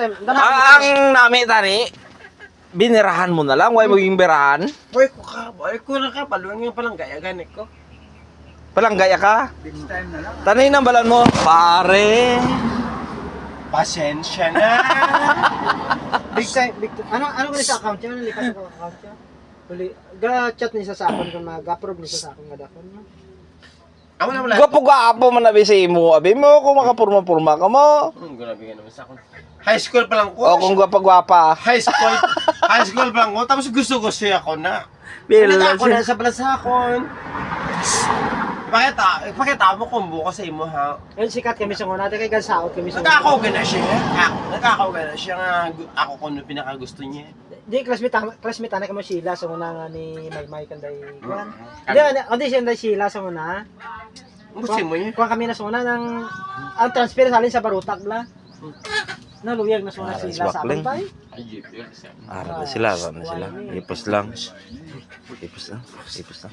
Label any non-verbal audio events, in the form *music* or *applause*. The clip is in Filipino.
time. Ah, ang nami tani, binirahan mo na lang, why maging birahan? Boy ko ka, boy ko na ka, paluin nga palang gaya ganit ko. Palang gaya ka? This time na lang. Tanay ng balan mo, pare. Pasensya na. *laughs* Big time, big time. Ano, ano ba sa account niya? Ano likas sa account niya? Huli, ga-chat niya sa akon kung mag-approve niya sa akon nga dakon niya. Amo na wala. Gwapo-gwapo man nabi sa imo, abi mo, kung makapurma-purma ka mo. Hmm, grabe ka naman sa akin. High school pa lang ko. O kung gwapa-gwapa. High school, high school pa lang ko. Tapos gusto ko siya ako na. Bila ako na sa balasakon. Pakita, pakita mo kung bukas sa imo ha. Ayun, sikat kami sa una. Kaya gansaot kami sa Nagkakaw ka na siya. Ako, nagkakaw ka na siya nga gu- ako kung ano pinakagusto niya. Di, classmate, classmate na kamo Sheila sa una nga ni May May kanday. Mm. Hindi, hindi, hindi siya kanday Sheila sa una. Gusto mo niya? Kuha kami na sa una ng, ang transfer sa alin sa Barutak bla. Naluyag na sa una Ah, Sheila sa swakling. pa Ara na sila, ara na sila. Ipos lang. Ipos lang. Ipos lang.